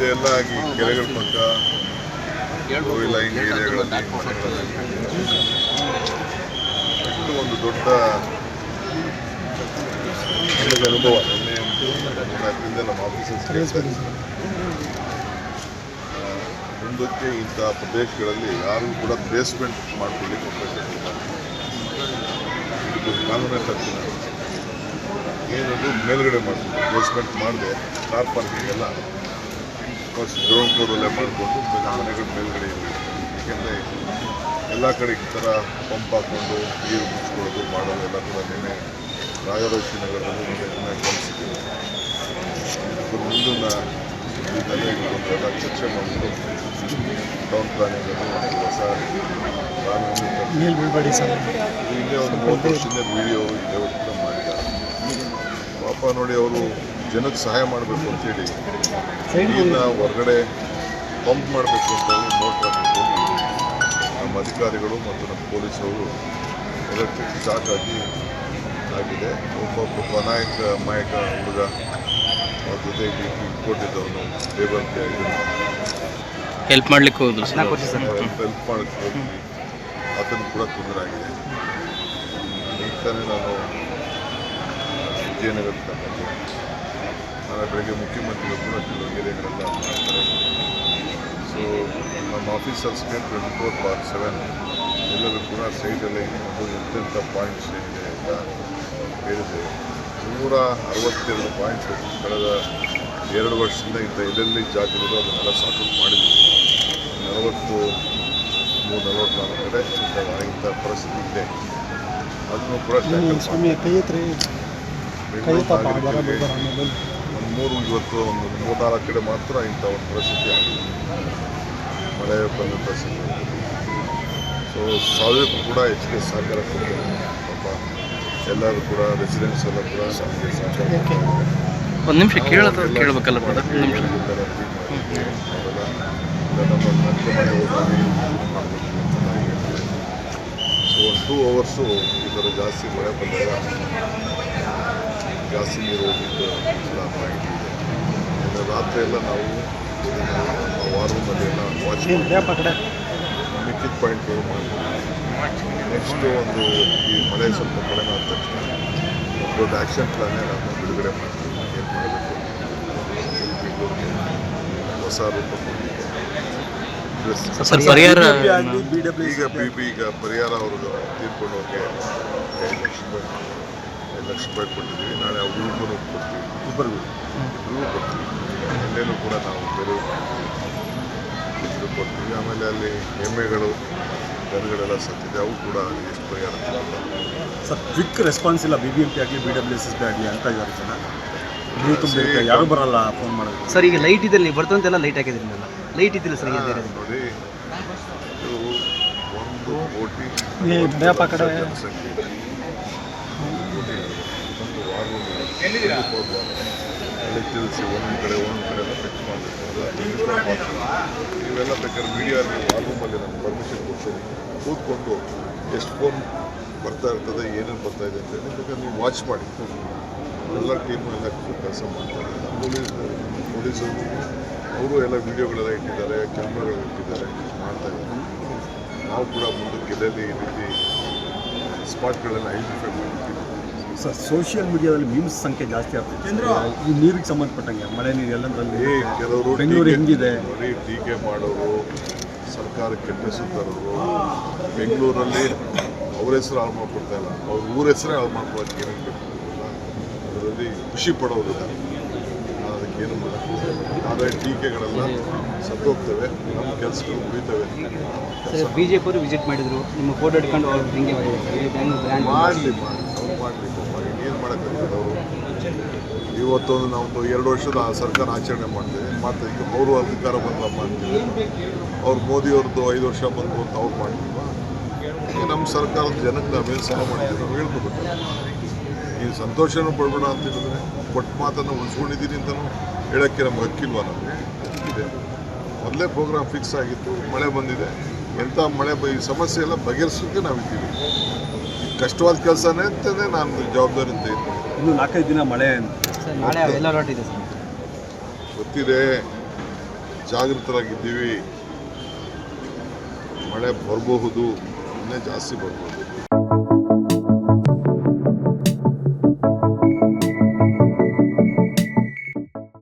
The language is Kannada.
ಹಿಂದೆ ಎಲ್ಲ ಆಗಿ ಕೆರೆಗಳ ಪಕ್ಕ ಇಲ್ಲ ಹಿಂಗೆ ಏರಿಯಾಗಳಲ್ಲಿ ಇಷ್ಟು ಒಂದು ದೊಡ್ಡ ಒಳ್ಳೆಯ ಅನುಭವ ನಿನ್ನೆ ಅದರಿಂದ ನಮ್ಮ ಆಫೀಸಸ್. ಮುಂದಕ್ಕೆ ಇಂಥ ಪ್ರದೇಶಗಳಲ್ಲಿ ಯಾರು ಕೂಡ ಬೇಸ್ಮೆಂಟ್ ಮಾಡ್ಕೊಳ್ಳಿಕ್ಕೆ ಅವಕಾಶ ಕಾನೂನೇ ತಪ್ಪಿನ ಏನದು ಮೇಲ್ಗಡೆ ಮಾಡ್ತೀವಿ ಬೇಸ್ಮೆಂಟ್ ಮಾಡಿದೆ ಕಾರ್ ಪಾರ್ಕಿಂಗ್ ಎಲ್ಲ ಫಸ್ಟ್ ಗ್ರೌಂಡ್ ಫ್ಲೋರಲ್ಲೇ ಮಾಡಿಕೊಂಡು ಮನೆಗಳ ಮೇಲ್ಗಡೆ ಇರಬೇಕು ಏಕೆಂದರೆ ಎಲ್ಲ ಕಡೆ ಈ ಥರ ಪಂಪ್ ಹಾಕ್ಕೊಂಡು ನೀರು ಮುಚ್ಕೊಳ್ಳೋದು ಮಾಡೋದು ಎಲ್ಲ ಕೂಡ ನಿನ್ನೆ ರಾಜರಾಜ ನಗರದಲ್ಲಿ ನಿನ್ನೆ ಗಮನಿಸಿದ್ದೀವಿ ಇದ್ರ ಮುಂದಿನ ಇದನ್ನೆಲ್ಲ ಚರ್ಚೆ ಮಾಡಿಕೊಂಡು ಟೌನ್ ಪ್ಲಾನಿಂಗ್ ಒಂದು ಹೊಸ ಕಾನೂನು ಇಲ್ಲೇ ಒಂದು ಮೂವತ್ತು ವರ್ಷದಿಂದ ವಿಡಿಯೋ ಇಲ್ಲೇ ಕೂಡ ಮಾಡಿದ್ದಾರೆ. ಪಾಪ ನೋಡಿ ಅವರು ಜನಕ್ಕೆ ಸಹಾಯ ಮಾಡಬೇಕು ಅಂತೇಳಿ ನೀರನ್ನ ಹೊರಗಡೆ ಪಂಪ್ ಮಾಡಬೇಕು ಅಂತ ಹೇಳಿ ಮೋಟ್ರ್ ನಮ್ಮ ಅಧಿಕಾರಿಗಳು ಮತ್ತು ನಮ್ಮ ಪೊಲೀಸರು ಎಲೆಕ್ಟ್ರಿಕ್ ಶಾಕ್ ಆಗಿ ಆಗಿದೆ ಒಬ್ಬೊಬ್ಬ ನಾಯಕ ಮಾಯಕ ಹುಡುಗ ಅವ್ರ ಜೊತೆಗೆ ಕೊಟ್ಟಿದ್ದವನು ಲೇಬರ್ ಹೆಲ್ಪ್ ಮಾಡ್ಲಿಕ್ಕೆ ಹೋದ್ರು ಸರ್. ಹೆಲ್ಪ್ ಮಾಡಕ್ಕೆ ಹೋಗಿ. ಅದನ್ನು ಕೂಡ ತೊಂದರೆ ಆಗಿದೆ. ಈಗ ತಾನೇ ನಾನು ವಿಜಯನಗರ ನಾಳೆ ಬೆಳಗ್ಗೆ ಮುಖ್ಯಮಂತ್ರಿಗಳು ಕೂಡ ಕೆಲವು ಏರಿಯಾಗಳೆಲ್ಲ ಮಾಡ್ತಾರೆ ಸೊ ನಮ್ಮ ಆಫೀಸರ್ಸ್ಗೆ ಟ್ವೆಂಟಿ ಫೋರ್ ಬಾರ್ ಸೆವೆನ್ ಎಲ್ಲರೂ ಕೂಡ ಸೈಟಲ್ಲಿ ಒಂದು ಎಂತೆಂಥ ಪಾಯಿಂಟ್ಸ್ ಏನಿದೆ ಅಂತ ಹೇಳಿದೆ ನೂರ ಅರವತ್ತೆರಡು ಪಾಯಿಂಟ್ಸ್ ಕಳೆದ ಎರಡು ವರ್ಷದಿಂದ ಇಂಥ ಎಲ್ಲೆಲ್ಲಿ ಜಾಗಗಳಿರೋ ಅದನ್ನೆಲ್ಲ ಸಾರ್ಟ್ ಮಾಡಿದ್ವಿ. ನಲವತ್ತು ಮೂರು ನಲವತ್ತ್ನಾಲ್ಕು ಕಡೆ ಇಂಥ ಇಂಥ ಪರಿಸ್ಥಿತಿ ಇದೆ. ಅದನ್ನು ಕೂಡ ಮೂರು ಇವತ್ತು ಒಂದು ಮೂರ್ನಾಲ್ಕು ಕಡೆ ಮಾತ್ರ ಇಂಥ ಒಂದು ಪರಿಸ್ಥಿತಿ ಆಗಿದೆ. ಮಳೆ ಬಂದ ಪರಿಸ್ಥಿತಿ. ಸೊ ಸಾವಿರಕ್ಕೂ ಕೂಡ ಹೆಚ್ಚಿಗೆ ಸಹಕಾರ ಕೊಡ್ತಾರೆ. ಪಾಪ ಎಲ್ಲರೂ ಕೂಡ ರೆಸಿಡೆನ್ಸ್ ಎಲ್ಲ ಕೂಡ ನಮಗೆ ಸಹಕಾರ ಒಂದು ನಿಮಿಷ ಕೇಳಬೇಕಲ್ಲ ಸೊ ಒಂದು ಟೂ ಅವರ್ಸು ಈ ಥರ ಜಾಸ್ತಿ ಮಳೆ ಬಂದಾಗ ಜಾಸ್ತಿ ನೀರು ಹೋಗಿದ್ದು ಎಲ್ಲ ಮಾಹಿತಿ ಇದೆ ಇನ್ನು ರಾತ್ರಿ ಎಲ್ಲ ನಾವು ವಾರ್ ರೂಮಲ್ಲಿ ಎಲ್ಲ ವಾಚ್ ಮಿಕ್ಕಿದ ಪಾಯಿಂಟ್ಗಳು ಮಾಡ್ತೀವಿ. ನೆಕ್ಸ್ಟು ಒಂದು ಈ ಮಳೆ ಸ್ವಲ್ಪ ಕಡಿಮೆ ಆದ ತಕ್ಷಣ ಒಂದು ದೊಡ್ಡ ಆ್ಯಕ್ಷನ್ ಪ್ಲಾನೇ ನಾವು ಬಿಡುಗಡೆ ಮಾಡ್ತೀವಿ. ಏನು ಮಾಡಬೇಕು? ಹೊಸ ರೂಪ ಕೊಡಲಿಕ್ಕೆ. ಸರ್ ಪರಿಹಾರ ಈಗ ಬಿ ಬಿ ಈಗ ಪರಿಹಾರ ಅವ್ರಿಗೆ ತೀರ್ಕೊಂಡು ಹೋಗಿ ಐದು ಲಕ್ಷ ರೂಪಾಯಿ ಐದು ಲಕ್ಷ ರೂಪಾಯಿ ಕೊಟ್ಟಿದ್ದೀವಿ. ನಾಳೆ ಅವ್ರಿಗೂ ಕೊಡ್ತೀವಿ. ಇಬ್ಬರಿಗೂ. ಎಲ್ಲೇನೂ ಕೂಡ ನಾವು ಬೇರೆ ಇದು ಕೊಡ್ತೀವಿ ಆಮೇಲೆ ಅಲ್ಲಿ ಎಮ್ಮೆಗಳು ದನಗಳೆಲ್ಲ ಸತ್ತಿದೆ ಅವು ಕೂಡ ಎಷ್ಟು ಪರಿಹಾರ. ಸರ್ ಕ್ವಿಕ್ ರೆಸ್ಪಾನ್ಸ್ ಇಲ್ಲ ಬಿ ಬಿ ಎಂ ಪಿ ಆಗಲಿ B W S S B ಆಗಲಿ ಅಂತ ಇದ್ದಾರೆ ಜನ ನೀವು ತುಂಬ ಯಾರು ಬರಲ್ಲ ಫೋನ್ ಮಾಡೋದು ಸರ್ ಈಗ ಲೈಟ್ ಇದ್ದಲ್ಲಿ ಬರ್ತಂತೆಲ್ಲ ಲೈಟ್ ಹಾಕಿದ್ರಿ ನಾನು ಲೈಟ್ ಇದ್ದಿಲ್ಲ ಸರ್ ನೋಡಿ ಒಂದು ಕೋಟಿ. ಜನಸಂಖ್ಯೆ. ಒಂದು ವಾರ ತಿಳಿಸಿ ಒಂದೊಂದು ಕಡೆ ಒಂದೊಂದು ಕಡೆ ಎಲ್ಲ ಫಿಕ್ಸ್ ಮಾಡಬೇಕು. ನೀವೆಲ್ಲ ಬೇಕಾದ್ರೆ ಮೀಡಿಯಾ ಆಲ್ಬಮಲ್ಲಿ ನಾನು ಪರ್ಮಿಷನ್ ಕೊಡ್ತೀನಿ. ಕೂತ್ಕೊಂಡು ಎಷ್ಟು ಫೋನ್ ಬರ್ತಾ ಇರ್ತದೆ, ಏನೇನು ಬರ್ತಾ ಇದೆ ಅಂತ ಹೇಳಿ ಬೇಕಾದ್ರೆ ನೀವು ವಾಚ್ ಮಾಡಿ. ಎಲ್ಲ ಟೀಮು ಎಲ್ಲ ಕೆಲಸ ಮಾಡ್ತಾರೆ. ಪೊಲೀಸ್ ಪೊಲೀಸರು. ಅವರು ಎಲ್ಲ ವೀಡಿಯೋಗಳೆಲ್ಲ ಇಟ್ಟಿದ್ದಾರೆ ಕ್ಯಾಮ್ರಾಗಳು ಇಟ್ಟಿದ್ದಾರೆ, ಮಾಡ್ತಾ ಇದ್ದಾರೆ. ನಾವು ಕೂಡ ಮುಂದಕ್ಕೆ ಎಲ್ಲೆಲ್ಲಿ ಈ ರೀತಿ ಸ್ಪಾಟ್ಗಳೆಲ್ಲ ಐಡೆಂಟಿಫೈ ಮಾಡ್ತೀವಿ. ಸರ್ ಸೋಷಿಯಲ್ ಮೀಡಿಯಾದಲ್ಲಿ ಮೀಮ್ಸ್ ಸಂಖ್ಯೆ ಜಾಸ್ತಿ ಆಗ್ತದೆ. ಈ ನೀರಿಗೆ ಸಂಬಂಧಪಟ್ಟಂಗೆ ಮಳೆ ನೀರು ಎಲ್ಲದರಲ್ಲಿ ಕೆಲವರು ಬೆಂಗಳೂರು ಹೆಂಗಿದೆ? ನೋಡಿ ಟೀಕೆ ಮಾಡೋರು ಸರ್ಕಾರಕ್ಕೆ ಹೆಸರು ತರೋರು ಬೆಂಗಳೂರಲ್ಲಿ ಅವ್ರ ಹೆಸರು ಹಾಳು ಮಾಡ್ಕೊಡ್ತಾ ಇಲ್ಲ. ಅವ್ರ ಊರ ಹೆಸರೇ ಹಾಳು ಮಾಡ್ಕೊಳಕ್ಕೆ ಏನೇನು ಬೇಕು ಅದರಲ್ಲಿ ಖುಷಿ ಪಡೋರು. ನಾನು ಅದಕ್ಕೇನು ಮಾಡೋಕ್ಕೆ ಆದರೆ ಟೀಕೆಗಳೆಲ್ಲ ಸತ್ತೋಗ್ತವೆ ನಮ್ಮ ಕೆಲಸಗಳು ಉಳಿತವೆ ಸರ್ ಬಿ ಜೆ ಪಿ ಅವರು ವಿಸಿಟ್ ಮಾಡಿದರು. ನಿಮ್ಮ ಫೋಟೋ ಹಿಡ್ಕೊಂಡು ಅವ್ರು ಹಿಂಗೆ ಮಾಡಲಿ ಮಾಡಿ ಮಾಡಲಿ. ಏನು ಮಾಡೋಕ್ಕಾಗ್ತದೆ? ಅವರು ಇವತ್ತೊಂದು ನಾವೊಂದು ಎರಡು ವರ್ಷದ ಸರ್ಕಾರ ಆಚರಣೆ ಮಾಡ್ತೇವೆ. ಮತ್ತು ಈಗ ಅವರು ಅಧಿಕಾರ ಬಂದ ಮಾಡ್ತೀವಿ ಅವ್ರು ಮೋದಿಯವ್ರದ್ದು ಐದು ವರ್ಷ ಬಂದು ಅಂತ ಅವ್ರು ಮಾಡ್ತೀವ ಈಗ ನಮ್ಮ ಸರ್ಕಾರದ ಜನಕ್ಕೆ ನಾವೇನು ಸಹ ಮಾಡ್ತೀವಿ ನಾವು ಹೇಳ್ಕೊಬೇಕು ಈ ಸಂತೋಷನೂ ಪಡ್ಬೇಡ ಅಂತ ಹೇಳಿದ್ರೆ ಕೊಟ್ಟ ಮಾತನ್ನು ಉಳಿಸ್ಕೊಂಡಿದ್ದೀನಿ ಅಂತಲೂ ಹೇಳೋಕ್ಕೆ ನಮ್ಗೆ ಹಕ್ಕಿಲ್ವ ನಮಗೆ? ಇದೆ. ಮೊದಲೇ ಪ್ರೋಗ್ರಾಮ್ ಫಿಕ್ಸ್ ಆಗಿತ್ತು, ಮಳೆ ಬಂದಿದೆ. ಎಂಥ ಮಳೆ ಈ ಸಮಸ್ಯೆ ಎಲ್ಲ ಬಗೆಹರಿಸೋಕ್ಕೆ ನಾವಿದ್ದೀವಿ ಕಷ್ಟವಾದ ಕೆಲಸನೇ ಅಂತಲೇ ನಾನು ಜವಾಬ್ದಾರಿ ಅಂತ ಇದ್ದೀನಿ ಇನ್ನು ನಾಲ್ಕೈದು ದಿನ ಮಳೆ ಸರ್ ನಾಳೆ ಎಲ್ಲ ಅಲರ್ಟ್ ಇದೆ ಸರ್. ಗೊತ್ತಿದೆ. ಜಾಗೃತರಾಗಿದ್ದೀವಿ. ಮಳೆ ಬರಬಹುದು ಇನ್ನೇ ಜಾಸ್ತಿ ಬರ್ಬೋದು.